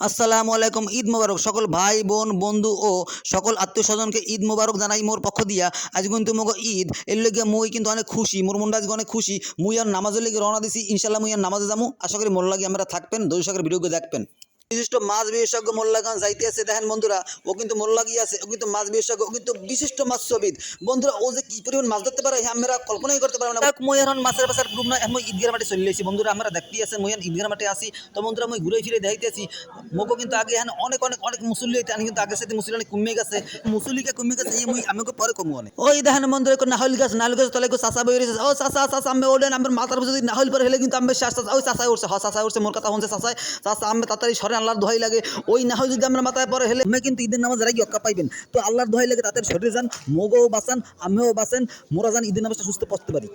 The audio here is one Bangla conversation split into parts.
আসসালামু আলাইকুম, ঈদ মোবারক। সকল ভাই, বোন, বন্ধু ও সকল আত্মীয় স্বজনকে ঈদ মোবারক জানাই মোর পক্ষ দিয়া। আজ কিন্তু মগ ঈদ। এর লগে মুই কিন্তু অনেক খুশি, মোর মনটা আজকে অনেক খুশি। মুই আর নামাজের লেগে রওনা দিছি ইনশাল্লাহ মুই আর নামাজে যামু। আশা করি মোর লাগে আমরা থাকবেন, দর্শকের ভিডিওকে দেখবেন। বিশিষ্ট মাছ বিশেষজ্ঞ মোল্লাগান যাইতে আছে। দেখেন বন্ধুরা, ও কিন্তু মোল্লাগি আছে, ও কিন্তু মাছ বিশেষজ্ঞ, ও কিন্তু বিশিষ্ট মাছবিদ বন্ধুরা, ও যে কি পরিমাণ মাছ ধরতে পারে, আমরা কল্পনাই করতে পারব না। মুই এখন মাছের বাসার গ্রুপ না এখন ঈদগার মাঠে চলে এসেছি। বন্ধুরা, আমরা দেখতে আছে মুই ঈদগার মাঠে আসি তো বন্ধুরা মই ঘুরে ফিরে দেখাইতেছি মোকো কিন্তু আগে এখন অনেক অনেক অনেক মুসল্লি হইতে আমি কিন্তু আগের সাথে মুসল্লি অনেক কমে গেছে। মুসল্লিকে কমে গেছে, এই মুই আমাকে পরে কমু অনেক। ওই দেখেন বন্ধুরা নাহল গাছ নাহল গাছ তলে চাষা বই রয়েছে। ও চাষা চাষা আমি ওলেন আমার মাথার যদি নাহল পরে, হলে কিন্তু আমি শ্বাস ওই চাষাই উঠছে, হ চাষাই উঠছে, মোর কথা হচ্ছে চাষাই। চাষা আমি তাড়াতাড়ি সরে আল্লাহর দোহাই লাগে, ওই না হয় যদি আমরা মাথায় পরে হেলে আমি কিন্তু ঈদের নামাজ রাখি অক্কা পাইবেন। তো আল্লাহর দোহাই লাগে তাদের শরীরে যান, মগও বাঁচান, আমিও বাঁচেন, মোরা যান ঈদের নামাজটা সুস্থ পড়তে পারি।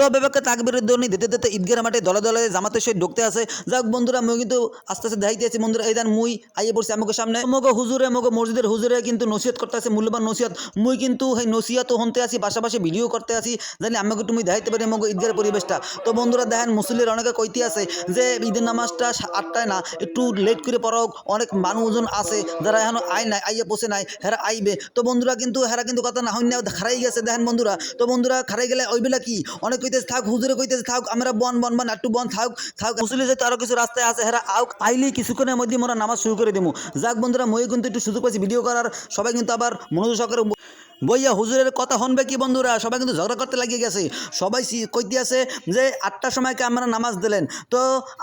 তো বেবাকে তাকবিরের ধ্বনি দিতে দিতে ঈদগার মাঠে দলে দলে জামাতে সহিত ঢুকতে আসে। যাক বন্ধুরা মুই কিন্তু আস্তে আস্তে দেখাইতে আছি বন্ধুরা, এই দেন মুই আইয়ে পড়ছি আমাকে সামনে। মগো হুজুরে মগো মসজিদের হুজুরে কিন্তু নসিহত করতে আছে মূল্যবান নসিহত। মুই কিন্তু সেই নসিহত হনতে আছি পাশাপাশি ভিডিও করতে আছি জানি আমাকে তুমি দেখাইতে পারি মগো ঈদগার পরিবেশটা। তো বন্ধুরা, দেখেন মুসল্লির অনেকে কইতে আছে যে, ঈদের নামাজটা আটটায় না, একটু লেট করে পড়াও। অনেক মানুষজন আছে যারা এখন আই নাই, আইয়ে বসে নাই, হেরা আইবে। তো বন্ধুরা কিন্তু, হেরা কিন্তু কথা না হইনা খারাই গেছে। দেখেন বন্ধুরা, তো বন্ধুরা, খারাই গেলে ওইবেলা কি? অনেক কইতেছে, থাক, হুজুরে কইতেছে, থাক, আমরা বন বন বন একটু বন, থাক থাক। মুসলি যেতে আরও কিছু রাস্তায় আছে, হেরা আউক আইলি কিছুক্ষণের মধ্যে মোরা নামাজ শুরু করে দেবো যাক বন্ধুরা মই কিন্তু একটু সুযোগ পাইছি ভিডিও করার, সবাই কিন্তু আবার মনোযোগ সহকারে বইয়া হুজুরের কথা শুনবে কি বন্ধুরা? সবাই কিন্তু ঝগড়া করতে লাগিয়ে গেছে। সবাই কইতে আছে যে, আটটার সময়কে আমরা নামাজ দিলেন? তো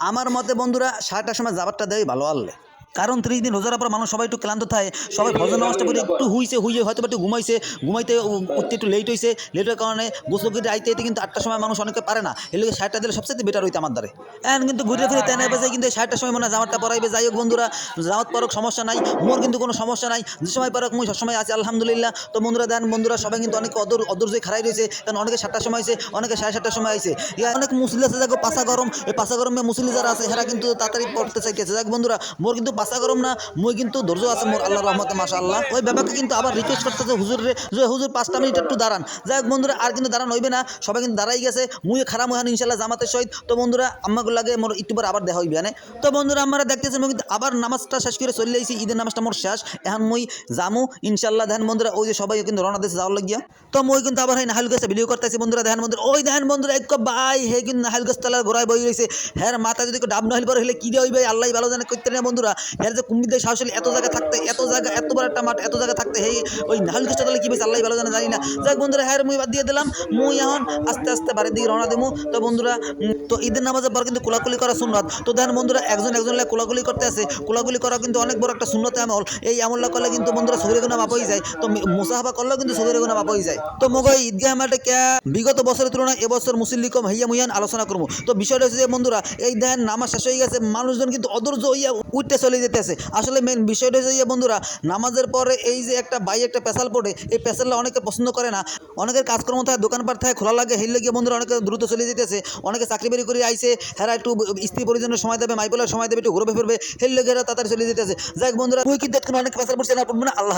আমার মতে বন্ধুরা, সাতটার সময় যাবারটা দেয় ভালো আনলে কারণ ত্রিশ দিন রোজার পর মানুষ সবাই একটু ক্লান্ত থাকে, সবাই ভজন নামাজটা করে একটু হুইছে হুইয়ে হয়তো একটু ঘুমাইছে, ঘুমাইতে উঠতে একটু লেট হয়েছে লেট হওয়ার কারণে গোসল করে আইতে আইতে কিন্তু আটটার সময় মানুষ অনেকে পারে না। এর লোক ষাটটা দিলে সবচেয়ে বেটার হইতে আমার দ্বারে। এখন কিন্তু ঘুরে ফিরে তেনে বেজে কিন্তু ষাটটার সময় মনে হয় জামাতটা পরাইবে। যাই হোক বন্ধুরা, জামাত পরক সমস্যা নাই মোর কিন্তু কোনো সমস্যা নাই। যে সময় পরক মুই সবসময় আছি, আলহামদুলিল্লাহ। তো বন্ধুরা দেন, বন্ধুরা সবাই কিন্তু অনেক অদর অদর্জয় খারাই রয়েছে, কারণ অনেকে সাতটার সময় আছে অনেকে সাড়ে সাতটার সময় আছে অনেক মুসলি আছে দেখো পাশা গরম। এই পাশা গরমে মুসলি যারা আছে, এরা কিন্তু তাড়াতাড়ি পড়তে চাইতেছে। যাক বন্ধুরা, মোর কিন্তু পাশা গরম না, মুই কিন্তু ধৈর্য আছে মোর আল্লাহ রহমতে মাসা আল্লাহ ওই ব্যাপারকে কিন্তু আবার রিকোয়েস্ট করতেছে, হুজুর রে, যে হুজুর পাঁচটা মিনিট একটু দাঁড়ান। যাই হোক বন্ধুরা, আর কিন্তু দাঁড়ান হইবে না, সবাই কিন্তু দাঁড়াই গেছে। মুই খারাপ হইহান ইনশাল্লাহ জামাতের সহিত। তো বন্ধুরা আমাকে লাগে মোর পর আবার দেখা হইবে হ্যাঁ? তো বন্ধুরা আমরা দেখতেছি কিন্তু আবার নামাজটা শেষ করে চলে আইছি, ঈদের নামাজটা মোর শেষ। এখন মুই জামু ইনশাল্লাহ দেখেন বন্ধুরা, ওই যে সবাই কিন্তু রওনা দিয়েছে যাওয়ার লাগিয়া। তো মই কিন্তু আবার এই নাহাল গাছে ভিডিও করতেছি, বন্ধুরা, দেখেন বন্ধুরা, ওই দেখেন বন্ধুরা, এক ভাই, হে কিন্তু নাহাল গাছ তলার ঘোরায় বই রয়েছে হ্যাঁ মাথা যদি ডাব নাহিল পরে, হলে কি দিয়ে হইবে? আল্লাহ ভালো জানে করতে না বন্ধুরা। হ্যাঁ যে কুমির দিয়ে সাহস এত জায়গা থাকতে, এত জায়গা, এত বড় একটা মাঠ, এত জায়গা থাকতে হে ওই নাহাল গাছটা তাহলে কি বেশ আল্লাহ ভালো জানে, জানি না। যাক বন্ধুরা হ্যাঁ মুই বাদ দিয়ে দিলাম। মুই এখন আস্তে আস্তে বাড়ির দিকে রওনা দেবো তো বন্ধুরা তো ঈদের নামাজের পর কিন্তু কোলাকুলি করা সুন্নত। তো দেখেন বন্ধুরা, একজন একজন লাগে কোলাকুলি করতে আছে কোলাকুলি করা কিন্তু অনেক বড় একটা শূন্যতে আমল। এই আমলটা করলে কিন্তু বন্ধুরা সগরে গুণা মাপ হয়ে যায়। তো মুসাহাবা করলেও কিন্তু সগরে গুণা মাপ হয়ে যায়। তো মগ, এই ঈদগাহ মাঠে কে, বিগত বছরের তুলনায় এবছর মুসল্লি কম হইয়া মুইয়ান আলোচনা করব তো বিষয়টা হচ্ছে যে বন্ধুরা, এই দেখেন নামাজ শেষ হয়ে গেছে, মানুষজন কিন্তু অধৈর্য হইয়া উঠতে চলে যেতেছে। আসলে মেন বিষয়টা যে, বন্ধুরা, নামাজের পরে এই যে একটা বাই একটা পেশাল পড়ে, এই পেশালটা অনেকে পছন্দ করে না। অনেকের কাজকর্ম থাকে, দোকানপাট থাকে, খোলা লাগে, হেললে গিয়ে বন্ধুরা অনেকে দ্রুত চলে যেতেছে। অনেকে চাকরি বাড়ি করে আইসে হেরা একটু স্ত্রী পরিজনের সময় দেবে, মাইপলার সময় দেবে, একটু ঘুরবে ফিরবে হেললে গেরা তাড়াতাড়ি চলে যেতেছে। যাই হোক বন্ধুরা, তুই কিন্তু অনেক পেশাল পড়ছে না পড়বে না? আল্লাহ।